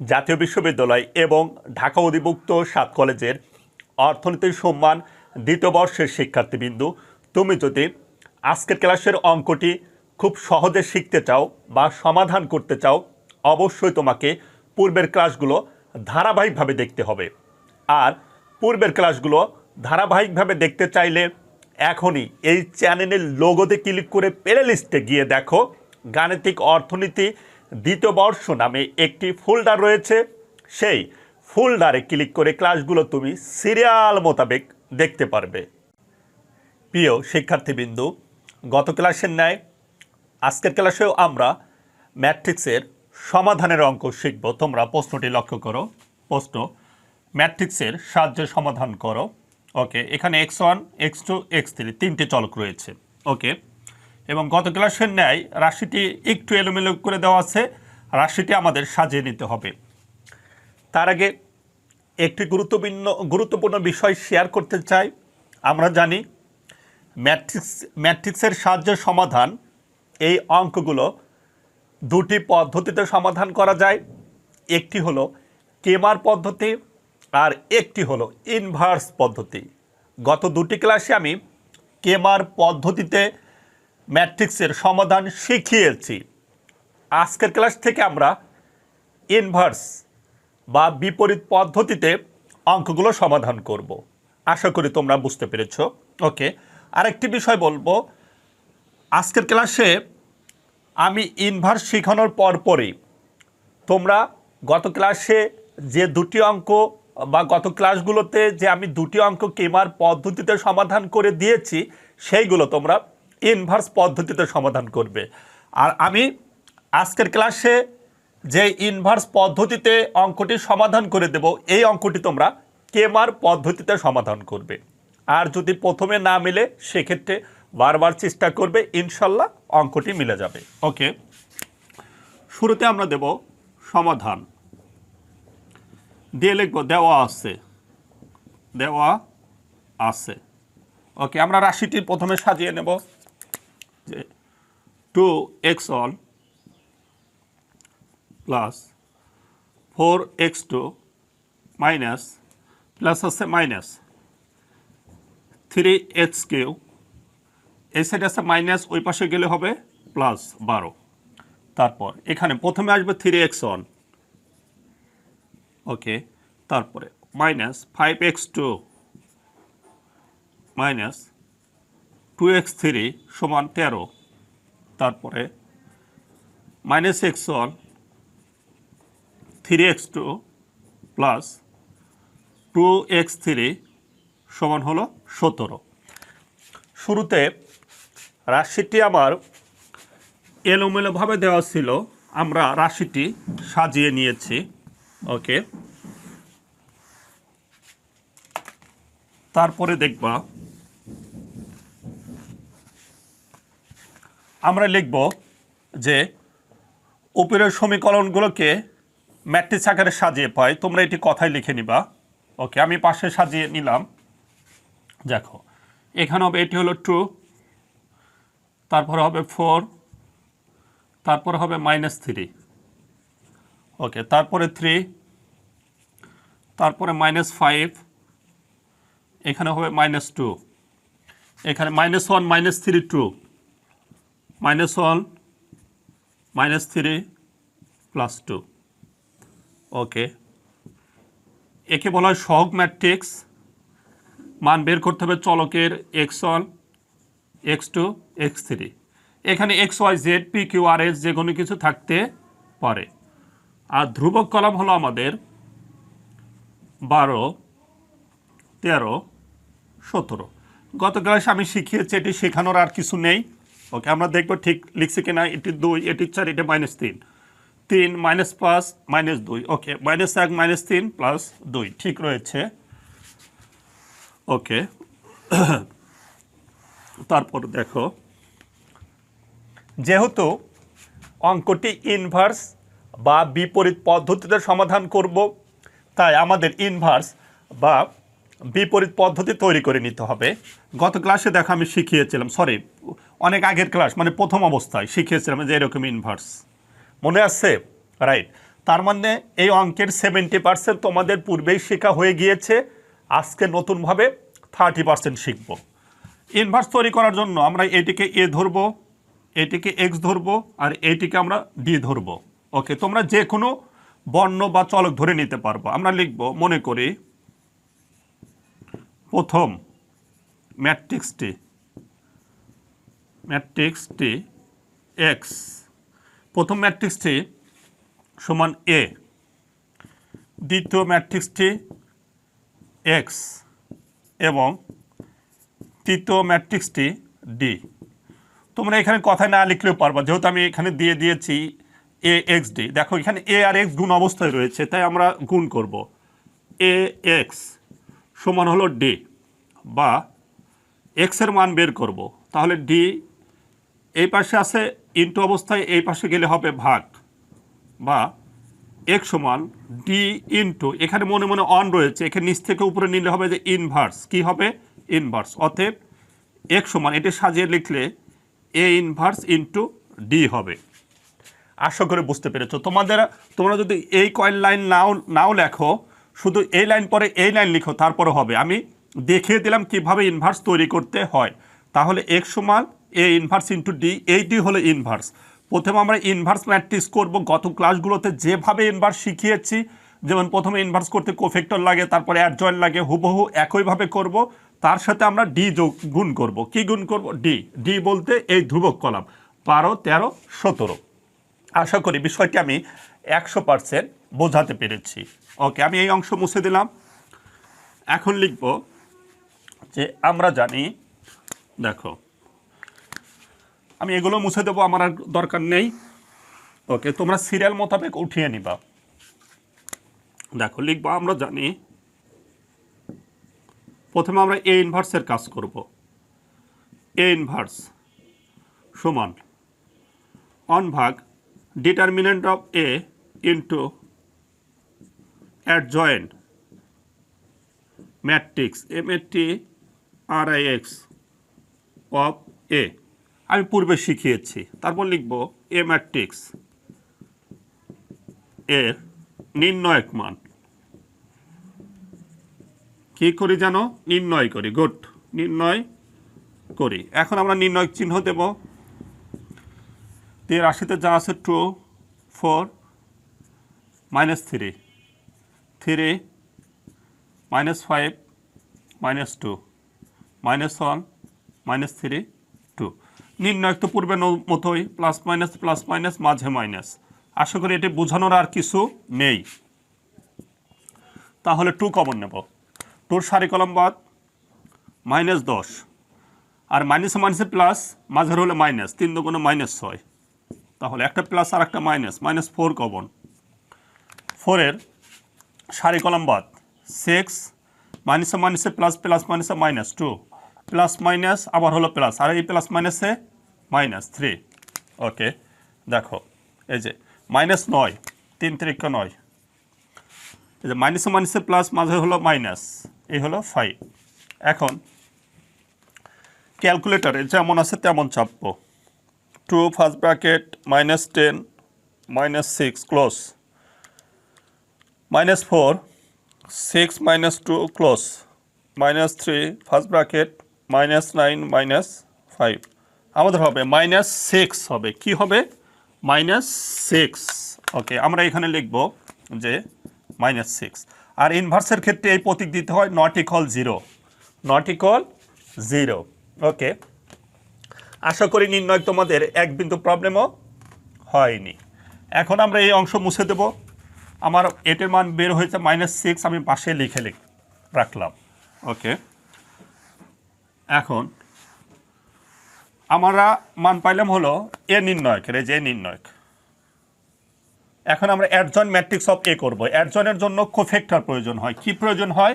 জাতীয় বিশ্ববিদ্যালয় এবং ঢাকা অধিভুক্ত সাত কলেজের অর্থনীতির সম্মান দ্বিতীয় বর্ষের শিক্ষার্থীবৃন্দু। তুমি যদি আজকের ক্লাসের অঙ্কটি খুব সহজে শিখতে চাও বা সমাধান করতে চাও, অবশ্যই তোমাকে পূর্বের ক্লাসগুলো ধারাবাহিকভাবে দেখতে হবে। আর পূর্বের ক্লাসগুলো ধারাবাহিকভাবে দেখতে চাইলে এখনই এই চ্যানেলের লোগোতে ক্লিক করে প্লে লিস্টে গিয়ে দেখো গাণিতিক অর্থনীতি দ্বিতীয় বর্ষ নামে একটি ফোল্ডার রয়েছে। সেই ফোল্ডারে ক্লিক করে ক্লাসগুলো তুমি সিরিয়াল মোতাবেক দেখতে পারবে। প্রিয় শিক্ষার্থীবৃন্দু, গত ক্লাসের ন্যায় আজকের ক্লাসেও আমরা ম্যাট্রিক্সের সমাধানের অঙ্ক শিখব। তোমরা প্রশ্নটি লক্ষ্য করো। প্রশ্ন, ম্যাট্রিক্সের সাহায্যে সমাধান করো। ওকে, এখানে X one X two X three তিনটি চলক রয়েছে। ওকে এবং গত ক্লাসের ন্যায় রাশিটি একটু এলোমেলো করে দেওয়া আছে, রাশিটি আমাদের সাজিয়ে নিতে হবে। তার আগে একটি গুরুত্বপূর্ণ গুরুত্বপূর্ণ বিষয় শেয়ার করতে চাই। আমরা জানি ম্যাট্রিক্স ম্যাট্রিক্সের সাহায্যে সমাধান, এই অঙ্কগুলো দুটি পদ্ধতিতে সমাধান করা যায়। একটি হলো কেমার পদ্ধতি আর একটি হলো ইনভার্স পদ্ধতি। গত দুটি ক্লাসে আমি কেমার পদ্ধতিতে ম্যাট্রিক্সের সমাধান শিখিয়েছি। আজকের ক্লাস থেকে আমরা ইনভার্স বা বিপরীত পদ্ধতিতে অঙ্কগুলো সমাধান করব। আশা করি তোমরা বুঝতে পেরেছ। ওকে, আরেকটি বিষয় বলব। আজকের ক্লাসে আমি ইনভার্স শেখানোর পরপরই তোমরা গত ক্লাসে যে দুটি অঙ্ক বা গত ক্লাসগুলোতে যে আমি দুটি অঙ্ক কেমার পদ্ধতিতে সমাধান করে দিয়েছি, সেইগুলো তোমরা ইনভার্স পদ্ধতিতে সমাধান করবে। আর আমি আজকের ক্লাসে যে ইনভার্স পদ্ধতিতে অঙ্কটি সমাধান করে দেব, এই অঙ্কটি তোমরা কেমার পদ্ধতিতে সমাধান করবে। আর যদি প্রথমে না মিলে, সেক্ষেত্রে বারবার চেষ্টা করবে, ইনশাল্লাহ অঙ্কটি মিলে যাবে। ওকে? শুরুতে আমরা দেব সমাধান। দিয়ে লিখব, দেওয়া আছে। দেওয়া আছে। ওকে, আমরা রাশিটি প্রথমে সাজিয়ে নেব। যে two X one plus four X two minus plus আছে মাইনাস থ্রি এক্স কিউ এই সাইডে আছে মাইনাস ওই পাশে গেলে হবে প্লাস বারো। তারপর, এখানে প্রথমে আসবে থ্রি এক্স ওয়ান ওকে তারপরে minus five X two minus two X three সমান তেরো। তারপরে minus X one three X two plus two X three সমান হলো সতেরো। শুরুতে রাশিটি আমার এলোমেলোভাবে দেওয়া ছিল, আমরা রাশিটি সাজিয়ে নিয়েছি। ওকে তারপরে দেখবা আমরা লিখব যে উপরের সমীকরণগুলোকে ম্যাট্রিক্স আকারে সাজিয়ে পাই। তোমরা এটি কথায় লিখে নিবা। ওকে, আমি পাশে সাজিয়ে নিলাম। দেখো, এখানে হবে, এটি হলো টু তারপরে হবে ফোর, তারপরে হবে মাইনাস থ্রি। ওকে, তারপরে থ্রি, তারপরে মাইনাস ফাইভ, এখানে হবে মাইনাস টু। এখানে minus one, minus three two minus one minus three plus two okay একে বলা হয় সহগ ম্যাট্রিক্স মান বের করতে হবে চলকের X one X two X three এখানে X Y Z P Q R S যে কোনো কিছু থাকতে পারে। আর ধ্রুবক কলাম হলো আমাদের বারো, তেরো, সতেরো। গত ক্লাসে আমি শিখিয়েছি, এটি শেখানোর আর কিছু নেই। ওকে আমরা দেখব ঠিক লিখছি কিনা, এটি দুই, এটি চার, এটি মাইনাস তিন। তিন মাইনাস পাঁচ মাইনাস দুই। ওকে মাইনাস এক মাইনাস তিন প্লাস দুই। ঠিক রয়েছে। ওকে তারপর দেখো, যেহেতু অঙ্কটি ইনভার্স বা বিপরীত পদ্ধতিতে সমাধান করব, তাই আমাদের ইনভার্স বা বিপরীত পদ্ধতি তৈরি করে নিতে হবে। গত ক্লাসে দেখো আমি শিখিয়েছিলাম সরি অনেক আগের ক্লাস মানে প্রথম অবস্থায় শিখিয়েছিলাম যে এরকম ইনভার্স মনে আছে? রাইট তার মানে এই অঙ্কের সেভেন্টি পার্সেন্ট তোমাদের পূর্বেই শেখা হয়ে গিয়েছে, আজকে নতুনভাবে থার্টি পার্সেন্ট শিখব। ইনভার্স তৈরি করার জন্য আমরা এটিকে এ ধরবো, এটিকে এক্স ধরবো, আর এটিকে আমরা ডি ধরবো। ওকে তোমরা যে কোনো বর্ণ বা চলক ধরে নিতে পারব। আমরা লিখব, মনে করি, প্রথম ম্যাট্রিক্সটি ম্যাট্রিক্সটি এক্স। প্রথম ম্যাট্রিক্সটি সমান এ। দ্বিতীয় ম্যাট্রিক্সটি এক্স এবং তৃতীয় ম্যাট্রিক্সটি ডি। তোমরা এখানে কথায় না লিখলেও পারবা, যেহেতু আমি এখানে দিয়ে দিয়েছি এ, এক্স, ডি। দেখো, এখানে এ আর এক্স গুণ অবস্থায় রয়েছে, তাই আমরা গুণ করব। এ, এক্স সমান হলো ডি বা এক্সের মান বের করব। তাহলে ডি এই পাশে আছে ইন্টু অবস্থায় এই পাশে গেলে হবে ভাগ বা এক সমান ডি ইন্টু, এখানে মনে মনে অন রয়েছে, এখানে নিচ থেকে উপরে নিলে হবে যে ইনভার্স কি হবে? ইনভার্স অতএব এক সমান, এটি সাজিয়ে লিখলে এ ইনভার্স ইন্টু ডি হবে। আশা করে বুঝতে পেরেছ। তোমাদের, তোমরা যদি এই কয়েল লাইন নাও নাও লেখো, শুধু এই লাইন পরে এই লাইন লিখো, তারপরে হবে। আমি দেখিয়ে দিলাম কীভাবে ইনভার্স তৈরি করতে হয়। তাহলে এক সমান এ ইনভার্স ইন্টু ডি এই ডি হলো ইনভার্স প্রথমে আমরা ইনভার্স ম্যাট্রিক্স করব গত ক্লাসগুলোতে যেভাবে ইনভার্স শিখিয়েছি, যেমন প্রথমে ইনভার্স করতে কোফেক্টর লাগে, তারপরে অ্যাডজয়েন্ট লাগে, হুবহু একইভাবে করব, তার সাথে আমরা ডি যোগ, গুণ করব। কি গুণ করব? ডি ডি বলতে এই ধ্রুবক কলাম, বারো, তেরো, সতেরো। আশা করি বিষয়টি আমি একশো পার্সেন্ট বোঝাতে পেরেছি। ওকে আমি এই অংশ মুছে দিলাম। এখন লিখব যে আমরা জানি, দেখো আমি এগুলো মুছে দেবো, আমার আর দরকার নেই। ওকে, তোমরা সিরিয়াল মোতাবেক উঠিয়ে নিবা। দেখো, লিখব, আমরা জানি। প্রথমে আমরা এ ইনভার্সের কাজ করব। এ ইনভার্স সমান অন ভাগ determinant of A into adjoint matrix M A T R I X of A আমি পূর্বে শিখিয়েছি। তারপর লিখব এ ম্যাট্রিক্স এর নির্ণয়ক মান। কি করি জানো? নির্ণয় করি, গুড। নির্ণয় করি। এখন আমরা নির্ণয় চিহ্ন দেব। তের আশিতে যা আছে two four minus three three minus five minus two minus one minus three two নির্ণয় তো পূর্বে ন- মতোই প্লাস মাইনাস প্লাস মাইনাস মাঝে মাইনাস আশা করি এটি বোঝানোর আর কিছু নেই। তাহলে টু কমন নেব। টুর সারি কলম বাদ মাইনাস দশ। আর মাইনাসে মাইনাসে প্লাস মাঝের হলে মাইনাস তিন দুগুণে মাইনাস ছয়। তাহলে একটা প্লাস আর একটা মাইনাস মাইনাস ফোর কমন ফোরের সারি কলম বাদ সিক্স মাইনাসে মাইনাসে প্লাস প্লাস মাইনাসে মাইনাস টু প্লাস মাইনাস আবার হলো প্লাস আর এই প্লাস মাইনাসে মাইনাস থ্রি। ওকে, দেখো, এই যে মাইনাস নয়, তিন তিরিক্ষ নয়। এই যে মাইনাসে মাইনাসে প্লাস মাঝে হলো মাইনাস, এই হলো ফাইভ। এখন ক্যালকুলেটারে যেমন আছে তেমন চাপবো। Two first bracket, minus ten, minus six, close. Minus four, six, minus two, close. Minus three, first bracket, minus nine, minus five. আমাদের হবে মাইনাস সিক্স হবে। কি হবে? মাইনাস সিক্স ওকে আমরা এখানে লিখব যে মাইনাস সিক্স আর ইনভার্সের ক্ষেত্রে এই প্রতীক দিতে হয় not equal zero not equal zero okay আশা করি নির্ণয় তোমাদের এক বিন্দু প্রবলেমও হয়নি। এখন আমরা এই অংশ মুছে দেব। আমার এটের মান বের হয়েছে মাইনাস সিক্স আমি পাশে লিখে লিখ রাখলাম। ওকে এখন আমরা মান পাইলাম হলো এ নির্ণয়কের এই যে এ নির্ণয়ক। এখন আমরা অ্যাডজন ম্যাট্রিক্স অফ এ করব। অ্যাডজনের জন্য কোফেক্টর প্রয়োজন হয়। কি প্রয়োজন হয়?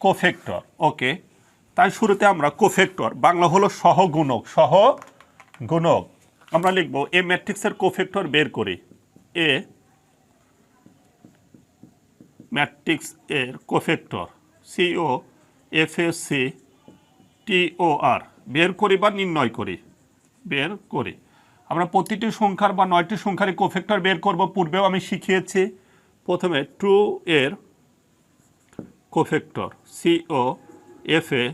কোফেক্টর ওকে তাই শুরুতে আমরা কোফেক্টর বাংলা হলো সহগুণক সহগুণক। আমরা লিখব এ ম্যাট্রিক্সের কোফেক্টর বের করি। এ ম্যাট্রিক্স এর cofactor C O F S C T O R বের করি বা নির্ণয় করি। বের করি। আমরা প্রতিটি সংখ্যার বা নয়টি সংখ্যার কোফেক্টর বের করব। পূর্বেও আমি শিখিয়েছি। প্রথমে ট্রু এর cofactor C O F A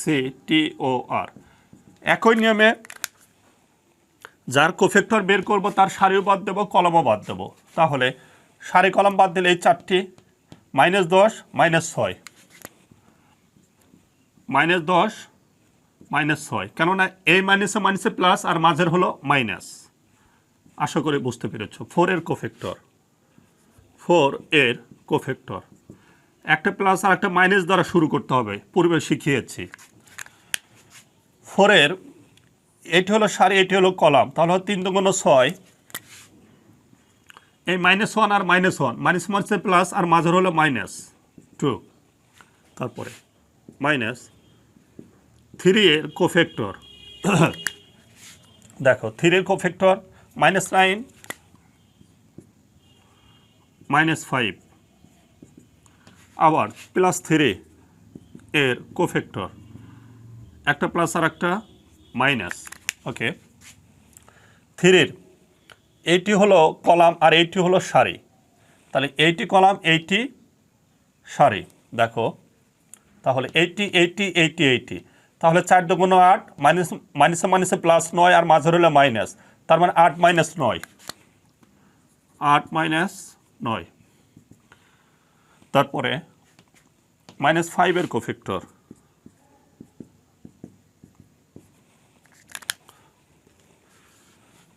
C T O R একই নিয়মে যার কোফেক্টর বের করব, তার সারিও বাদ দেবো, কলমও বাদ দেবো। তাহলে সারি কলম বাদ দিলে এই চারটি মাইনাস দশ মাইনাস ছয়। মাইনাস দশ মাইনাস ছয়। কেননা এই মাইনাসে মাইনাসে প্লাস আর মাঝের হলো মাইনাস। আশা করি বুঝতে পেরেছ। ফোর এর কোফেক্টর ফোর এর কোফেক্টর একটা প্লাস আর একটা মাইনাস দ্বারা শুরু করতে হবে। পূর্বে শিখিয়েছি। ফোরের এটি হলো সারি এটি হলো কলাম। তাহলে হলো তিন দুগুণ ছয়। এই মাইনাস ওয়ান আর মাইনাস ওয়ান। মাইনাস মাইনাসে প্লাস আর মাঝের হলো মাইনাস টু। তারপরে মাইনাস থ্রি এর কোফেক্টর দেখো থ্রি এর cofactor minus nine minus five আবার প্লাস থ্রি এর কোফেক্টর একটা প্লাস আর একটা মাইনাস ওকে থ্রির এইটি হলো কলাম আর এইটি হলো সারি। তাহলে এইটি কলাম এইটি সারি। দেখো, তাহলে এইটি এইটি এইটি এইটি তাহলে চার দুগুণ আট মাইনাস, মাইনাসে মাইনাসে প্লাস নয় আর মাঝের হলো মাইনাস তার মানে আট মাইনাস নয়। আট মাইনাস নয়। তারপরে মাইনাস ফাইভের cofactor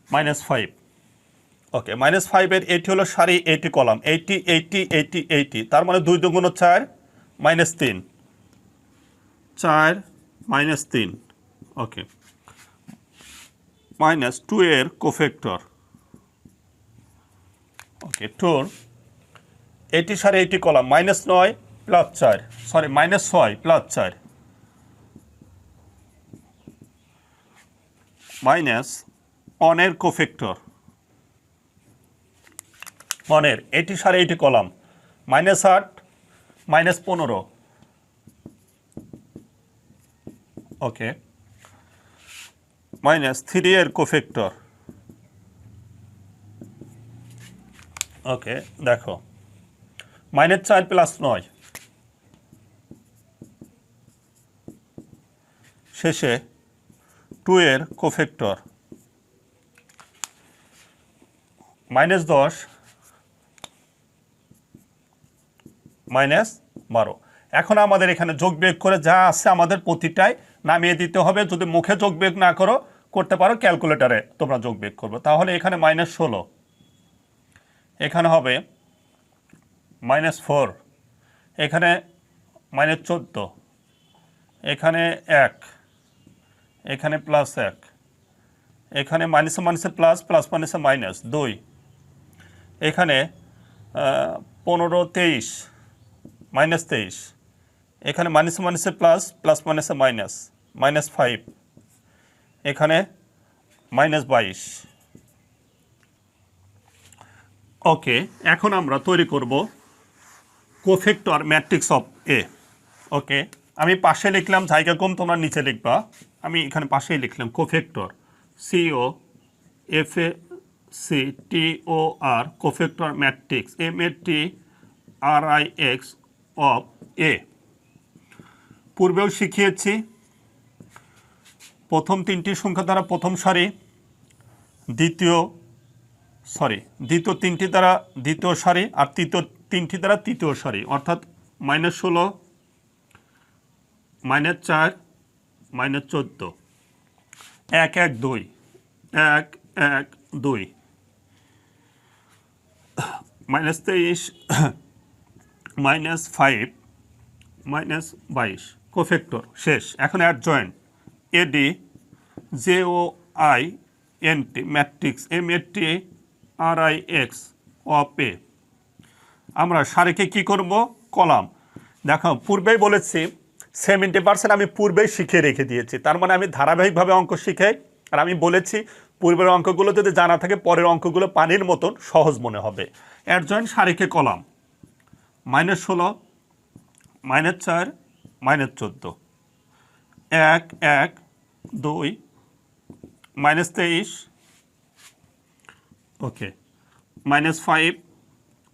minus five okay minus ফাইভের এইটি হলো সারি এইটি কলাম এইটি এইটি এইটি এইটি তার মানে দুই দুগুণ চার মাইনাস তিন। চার মাইনাস তিন। ওকে। মাইনাস টু এর কোফেক্টর ওকে, টুর। এইটি সারি এইটি কলাম, মাইনাস নয় প্লাস চার। সরি, মাইনাস ছয় প্লাস চার। মাইনাস অনের কোফেক্টর অনের এইটি সাড়ে এইটি কলাম, মাইনাস আট, মাইনাস পনেরো। ওকে মাইনাস থ্রি এর কোফেক্টর ওকে দেখো। মাইনাস চার প্লাস নয়। শেষে টু এর কোফেক্টর মাইনাস দশ। মাইনাস বারো। এখন আমাদের এখানে যোগ বিয়োগ করে যা আছে আমাদের প্রতিটাই নামিয়ে দিতে হবে। যদি মুখে যোগ বিয়োগ না করো, করতে পারো ক্যালকুলেটারে তোমরা যোগ বিয়োগ করবে। তাহলে এখানে মাইনাস ষোলো। এখানে হবে মাইনাস ফোর এখানে মাইনাস চোদ্দ। এখানে এক। এখানে প্লাস এক। এখানে মাইনাসে মাইনাসে প্লাস প্লাস মাইনাসে মাইনাস দুই। এখানে পনেরো তেইশ মাইনাস তেইশ। এখানে মাইনাসে মাইনাসে প্লাস প্লাস মাইনাসে মাইনাস মাইনাস ফাইভ। এখানে মাইনাস বাইশ। ওকে, এখন আমরা তৈরি করব কোফেক্টর ম্যাট্রিক্স অফ এ ওকে, আমি পাশে লিখলাম, জায়গা কম, তোমরা নিচে লিখবা। আমি এখানে পাশেই লিখলাম cofactor C O F A C T O R cofactor matrix M A T R I X of A পূর্বেও শিখিয়েছি। প্রথম তিনটি সংখ্যা দ্বারা প্রথম সারি, দ্বিতীয় সরি। দ্বিতীয় তিনটি দ্বারা দ্বিতীয় সারি আর তৃতীয় তিনটি দ্বারা তৃতীয় সারি। অর্থাৎ মাইনাস ষোলো, মাইনাস চার, মাইনাস চোদ্দ। এক এক, দুই। এক এক, দুই। মাইনাস তেইশ, মাইনাস ফাইভ, মাইনাস বাইশ। কোফেক্টর, শেষ। এখন adjoint A D J O I N T matrix M A T R I X of A আমরা সারিকে কি করব? কলাম। দেখো, পূর্বেই বলেছি সেভেন্টি পার্সেন্ট আমি পূর্বেই শিখে রেখে দিয়েছি। তার মানে আমি ধারাবাহিকভাবে অঙ্ক শিখাই। আর আমি বলেছি, পূর্বের অঙ্কগুলো যদি জানা থাকে, পরের অঙ্কগুলো পানির মতন সহজ মনে হবে। অ্যাডজয়েন্ট সারিকে কলাম। মাইনাস ষোলো, মাইনাস চার মাইনাস চোদ্দ। এক এক, দুই, মাইনাস তেইশ। ওকে, মাইনাস ফাইভ,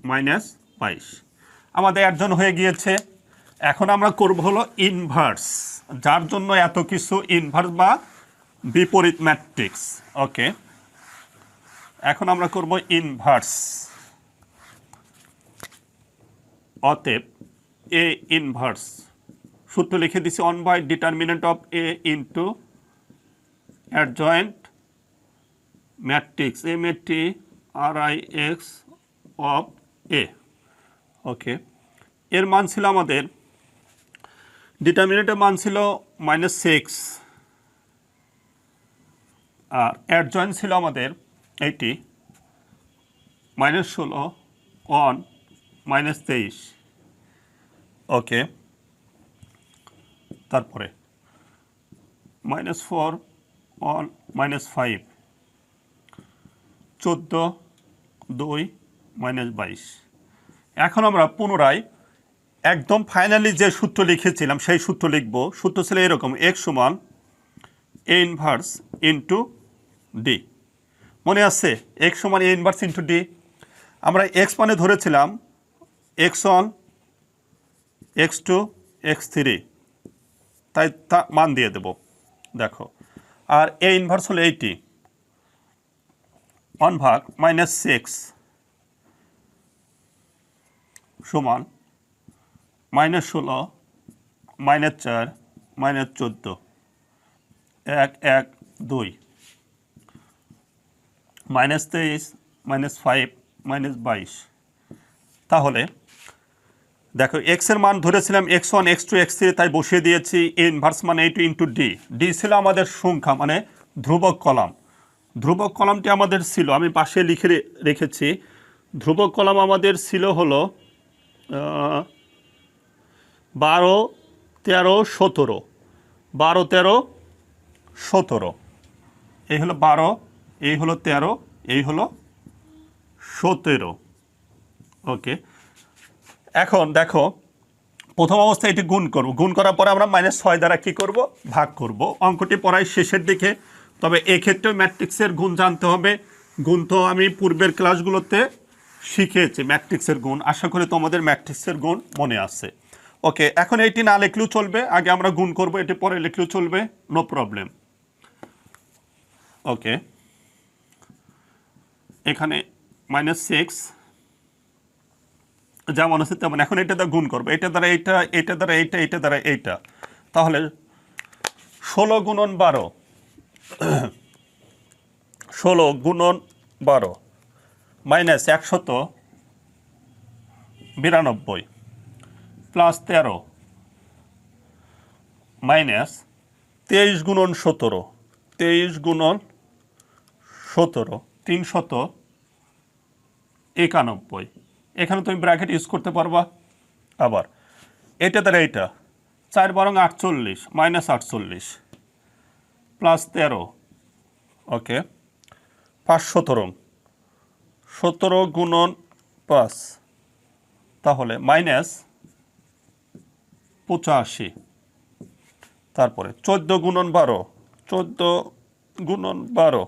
মাইনাস বাইশ। আমাদের একজন হয়ে গিয়েছে। এখন আমরা করব হলো ইনভার্স যার জন্য এত কিছু ইনভার্স বা বিপরীত ম্যাট্রিক্স ওকে, এখন আমরা করব ইনভার্স অতএব এ ইনভার্স সূত্র লিখে দিছি one by determinant of A into adjoint matrix M A T R I X of A okay এর মান ছিল আমাদের ডিটারমিনেন্টের মান ছিল মাইনাস সিক্স আর অ্যাডজয়েন্ট ছিল আমাদের এইটি মাইনাস ষোলো ওয়ান মাইনাস তেইশ. ওকে তারপরে minus four one minus five চোদ্দ, দুই মাইনাস বাইশ। এখন আমরা পুনরায় একদম ফাইনালি যে সূত্র লিখেছিলাম, সেই সূত্র লিখব। সূত্র ছিল এরকম এক্স সমান এ ইনভার্স ইন্টু ডি মনে আছে? এক্স সমান এ ইনভার্স ইন্টু ডি আমরা এক্স মানে ধরেছিলাম X one X two X three তাই তা মান দিয়ে দেব। দেখো, আর এ ইনভার্স হলো এইটি ওয়ান ভাগ মাইনাস সিক্স সমান মাইনাস ষোলো মাইনাস চার মাইনাস চোদ্দ। এক এক, দুই। মাইনাস তেইশ মাইনাস ফাইভ মাইনাস বাইশ। তাহলে দেখো এক্সের মান ধরেছিলাম X one X two X three তাই বসিয়ে দিয়েছি ইনভার্স মানে এইটু ইন্টু ডি ডি ছিল আমাদের সংখ্যা মানে ধ্রুবক কলাম। ধ্রুবক কলামটি আমাদের ছিল, আমি পাশে লিখে রেখেছি। ধ্রুবক কলাম আমাদের ছিল হলো বারো, তেরো, সতেরো। বারো, তেরো, সতেরো। এই হলো বারো, এই হলো তেরো, এই হলো সতেরো। ওকে এখন দেখো, প্রথম অবস্থায় এটি গুণ করব। গুণ করার পরে আমরা মাইনাস ছয় দ্বারা কী করব? ভাগ করব। অঙ্কটি পড়ায় শেষের দিকে। তবে এক্ষেত্রেও ম্যাট্রিক্সের গুণ জানতে হবে। গুণ তো আমি পূর্বের ক্লাসগুলোতে শিখেছি ম্যাট্রিক্সের গুণ। আশা করি তোমাদের ম্যাট্রিক্সের গুণ মনে আছে। ওকে, এখন এটি না লিখলেও চলবে। আগে আমরা গুণ করব, এটি পরে লিখলেও চলবে। নো প্রবলেম ওকে, এখানে মাইনাস সিক্স যেমন আছে তেমন। এখন এটা দ্বারা গুণ করব। এটা দ্বারা এইটা, এটা দ্বারা এইটা, এটা দ্বারা এইটা। তাহলে ষোলো গুণন বারো। ষোলো গুণন বারো মাইনাস একশত বিরানব্বই প্লাস তেরো মাইনাস তেইশ গুণন সতেরো। তেইশ গুণন সতেরো, তিনশত একানব্বই। এখানে তুমি ব্র্যাকেট ইউজ করতে পারবা। আবার, এটা দ্বারা এইটা। চার বরং আটচল্লিশ মাইনাস আটচল্লিশ প্লাস তেরো। ওকে পাঁচ সতেরো। সতেরো গুণন পাঁচ, তাহলে মাইনাস পঁচাশি। তারপরে চোদ্দ গুণন বারো, চোদ্দ গুণন বারো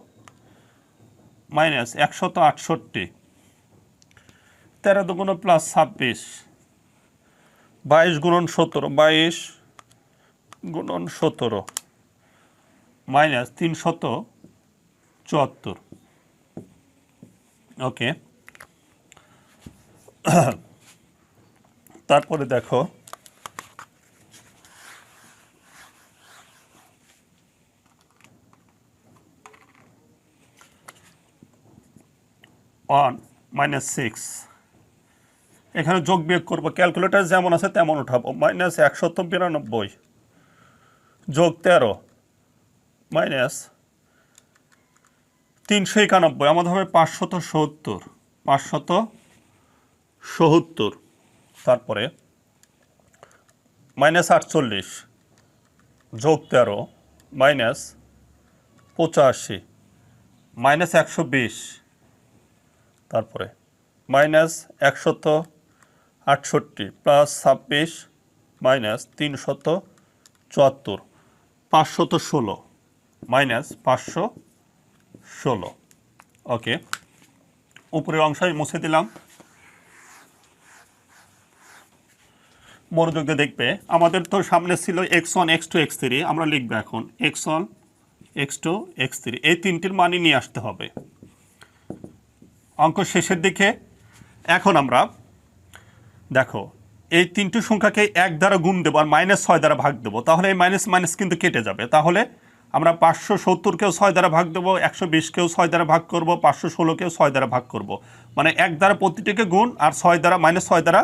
মাইনাস একশত আটষট্টি। তেরো দুগুণ প্লাস ছাব্বিশ। বাইশ গুণন সতেরো, বাইশ গুণন সতেরো। মাইনাস তিনশত চুয়াত্তর। ওকে। তারপরে দেখো। One minus six. এখানে যোগ বিয়োগ করব ক্যালকুলেটার যেমন আছে তেমন উঠাবো মাইনাস একশত বিরানব্বই যোগ তেরো মাইনাস তিনশো একানব্বই, আমাদের হবে পাঁচশত সত্তর পাঁচশত সত্তর, তারপরে মাইনাস আটচল্লিশ, যোগ তেরো মাইনাস পঁচাশি মাইনাস একশো বিশ, তারপরে মাইনাস একশত আটষট্টি প্লাস ছাব্বিশ মাইনাস তিনশত চুয়াত্তর পাঁচশত ষোলো মাইনাস পাঁচশো ষোলো। ওকে, উপরের অংশ আমি মুছে দিলাম। মনোযোগ দিয়ে দেখবে, আমাদের তো সামনে ছিল X one, X two, X three, আমরা লিখব এখন X one, X two, X three, এই তিনটির মানই নিয়ে আসতে হবে। অঙ্ক শেষের দিকে, এখন আমরা দেখো, এই তিনটি সংখ্যাকে এক দ্বারা গুণ দেবো আর মাইনাস ছয় দ্বারা ভাগ দেবো। তাহলে এই মাইনাস মাইনাস কিন্তু কেটে যাবে। তাহলে আমরা পাঁচশো সত্তরকেও ছয় দ্বারা ভাগ দেবো, একশো বিশকেও ছয় দ্বারা ভাগ করব, পাঁচশো ষোলোকেও ছয় দ্বারা ভাগ করব। মানে এক দ্বারা প্রতিটিকে গুণ আর ছয় দ্বারা মাইনাস ছয় দ্বারা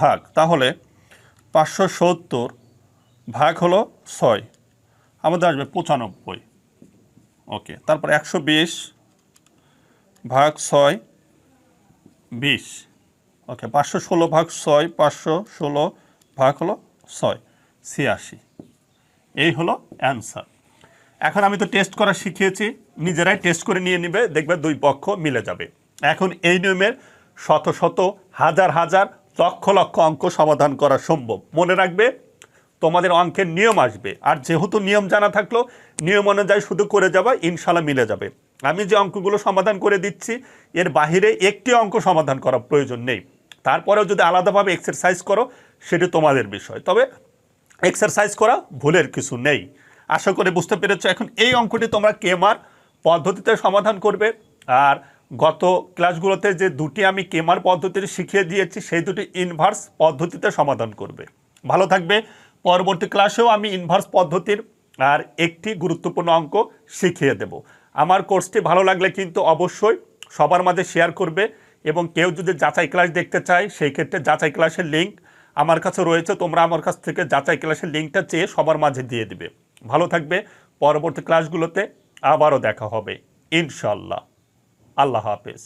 ভাগ। তাহলে পাঁচশো সত্তর ভাগ হলো ছয়। আমাদের আসবে পঁচানব্বই। ওকে, তারপর একশো বিশ ভাগ ছয়, বিশ। ওকে পাঁচশো ষোলো ভাগ ছয়, পাঁচশো ষোলো ভাগ হলো ছয়, ছিয়াশি। এই হলো অ্যান্সার এখন আমি তো টেস্ট করা শিখিয়েছি, নিজেরাই টেস্ট করে নিয়ে নিবে, দেখবে দুই পক্ষ মিলে যাবে। এখন এই নিয়মের শত শত, হাজার হাজার, লক্ষ লক্ষ অঙ্ক সমাধান করা সম্ভব। মনে রাখবে, তোমাদের অঙ্কের নিয়ম আসবে। আর যেহেতু নিয়ম জানা থাকল, নিয়ম অনুযায়ী শুধু করে যাবা ইনশাল্লাহ মিলে যাবে। আমি যে অঙ্কগুলো সমাধান করে দিচ্ছি, এর বাহিরে একটি অঙ্ক সমাধান করার প্রয়োজন নেই। তারপরেও যদি আলাদাভাবে এক্সারসাইজ করো, সেটি তোমাদের বিষয়। তবে এক্সারসাইজ করা ভুলের কিছু নেই। আশা করে বুঝতে পেরেছ, এখন এই অঙ্কটি তোমরা কেমার পদ্ধতিতে সমাধান করবে। আর গত ক্লাসগুলোতে যে দুটি আমি কেমার পদ্ধতিতে শিখিয়ে দিয়েছি, সেই দুটি ইনভার্স পদ্ধতিতে সমাধান করবে। ভালো থাকবে, পরবর্তী ক্লাসেও আমি ইনভার্স পদ্ধতির আর একটি গুরুত্বপূর্ণ অঙ্ক শিখিয়ে দেব। আমার কোর্সটি ভালো লাগলে কিন্তু অবশ্যই সবার মাঝে শেয়ার করবে। এবং কেউ যদি যাচাই ক্লাস দেখতে চায়, সেই ক্ষেত্রে যাচাই ক্লাসের লিঙ্ক আমার কাছে রয়েছে। তোমরা আমার কাছ থেকে যাচাই ক্লাসের লিঙ্কটা চেয়ে সবার মাঝে দিয়ে দিবে। ভালো থাকবে। পরবর্তী ক্লাসগুলোতে আবারও দেখা হবে। ইনশাল্লাহ আল্লাহ হাফেজ।